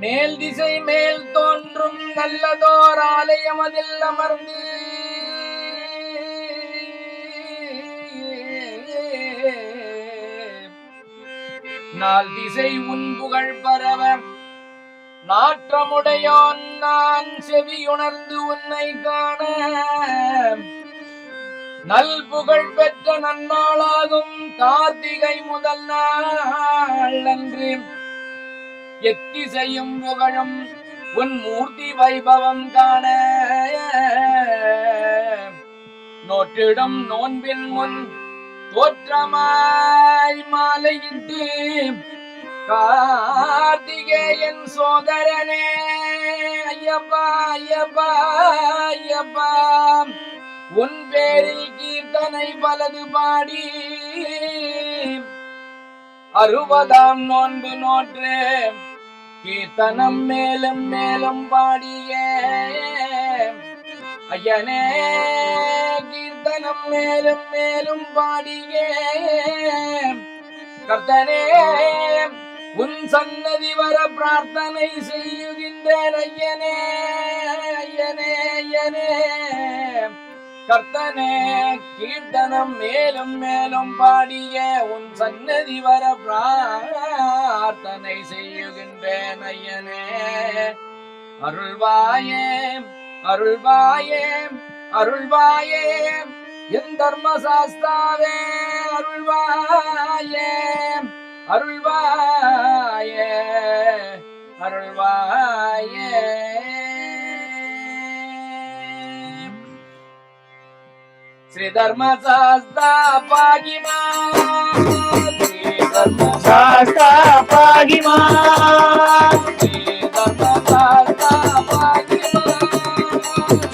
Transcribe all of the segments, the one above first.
மேல் திசை மேல் தோன்றும் நல்லதோர் ஆலயம் அதில் அமர்ந்து. நாள் திசை உன் புகழ் பரவ. நாற்றமுடையோன் நான் செவியுணர்ந்து உன்னை காண. நல் புகழ் பெற்ற நன்னாளாகும் கார்த்திகை முதல் நாள் அன்று. எத்திசையும் புகழும் உன் மூர்த்தி வைபவம் காண. நோற்றிடும் நோன்பின் முன் தோற்றமாய் மாலையிட்டு கார்த்திகேயன் சோதரனே. ஐயப்பா ஐயப்பா ஐயப்பா. உன் பேரில் கீர்த்தனை பலது பாடி. அறுபதாம் நோன்பு நோற்றேன். கீர்த்தனம் மேலும் மேலும் பாடிய ஐயனே கீர்த்தனம் மேலும் மேலும் பாடிய கர்த்தனே உன் சன்னதி வர பிரார்த்தனை செய்யுகின்றேன் ஐயனே ஐயனே ஐயனே. கர்த்தனே கீர்த்தனம் மேலும் மேலும் பாடிய உன் சன்னதி வர பிரார்த்தனை செய்யுகின்றேன் ஐயனே. அருள்வாயே அருள்வாயே அருள்வாயே என் தர்மசாஸ்தாவே அருள்வாயே அருள்வாயே அருள்வாயே. श्री धर्मशास्ता पागिमा श्री धर्मशास्ता पागिमा श्री धर्मशास्ता पागिमा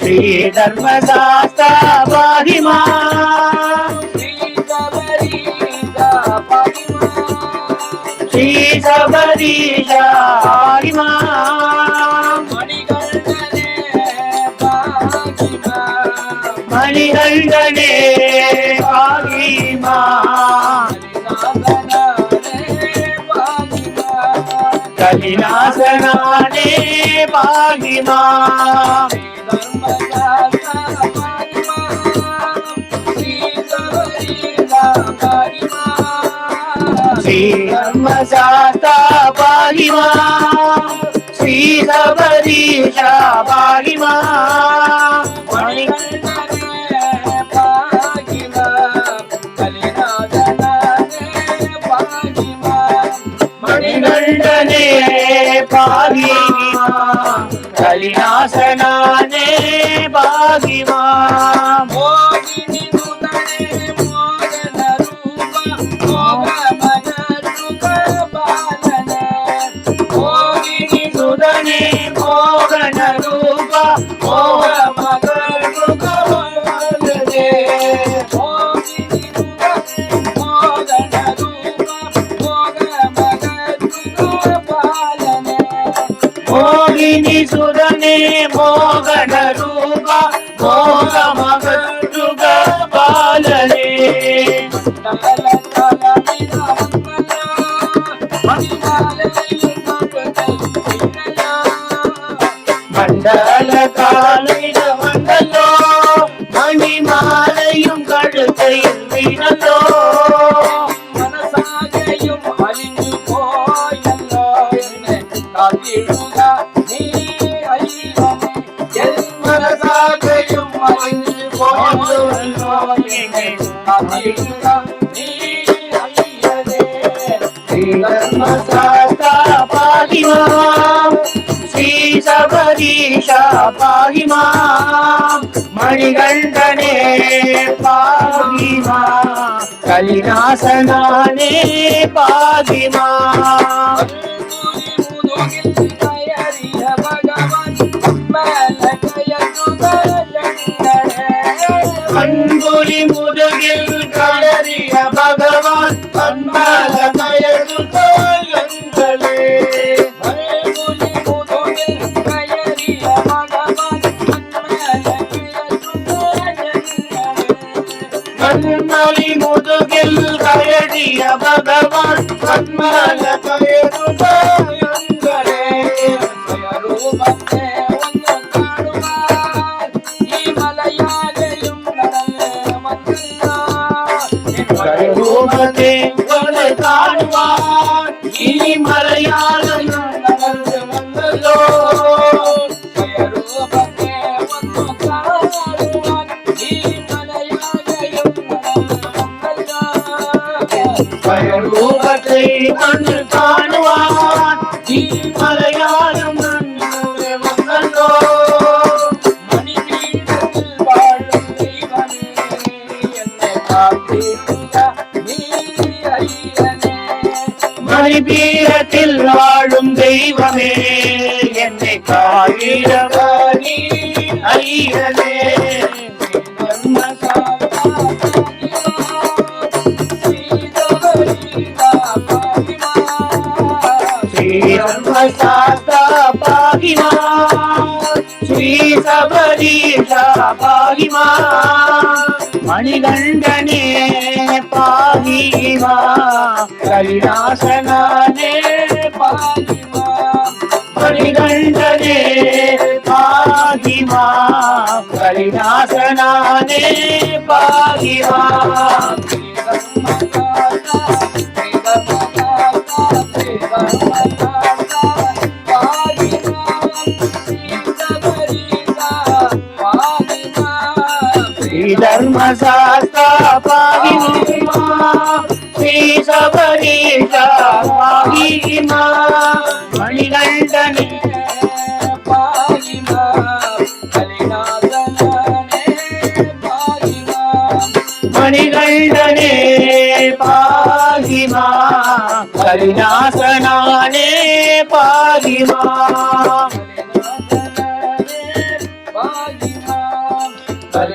श्री धर्मशास्ता पागिमा श्री सबरी पागिमा மணிகண்டனே பாகிமா கலிநாசனானே பாகிமா ஸ்ரீ தர்மசாஸ்தா பாகிமா ஸ்ரீ சபரீஷா பாகிமா மணி பாகிமா கலிநாசனானே మగట్టుగా పాలనే మండల కాలే ஸ்ரீதர்மசாஸ்தா பாகிமா ஸ்ரீ சபரீஷா பாகிமா மணிகண்டனே பாகிமா கலிநாசனானே பாகிமா அன்புலி முதுகில் கலறிய ಕಣ್ಣಲಿ ಮುದುಗಿಲ್ ಕಯಡಿಯ ಭಗವಾನ್ ಕಣ್ಮಲ ಕಯರುಗಳೆ ಕಯರು ಮತ್ತೆ ಮಲಯಾಳೆಯು ಕಾಣುವ ಈ ಮ ரூபத்தை காணுவான் மலையாளம் நன்னூரே வாழும் என்னை நீ ஐயனே. மணிபீரத்தில் வாழும் தெய்வமே என்னை காவிரவனி ஐயனே. ஸ்ரீ சபரீஷா பாகிமா? மணிகண்டனே பாலிமா கரிநாசனானே மணிகண்டனே பாகிமா? கரிநாசனானே பாகிமா? ஸ்ரீ தர்மசாஸ்தா பாகிமா ஸ்ரீ சபரீஷா பாகிமா மணிகண்டனே மணிகண்டனே பாகிமா கரிநாசனானே பாகிமா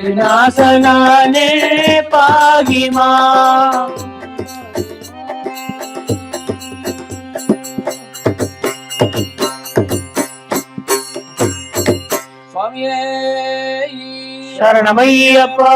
கரிநாசனானே பாகிமா சுவாமியே சரணமையப்பா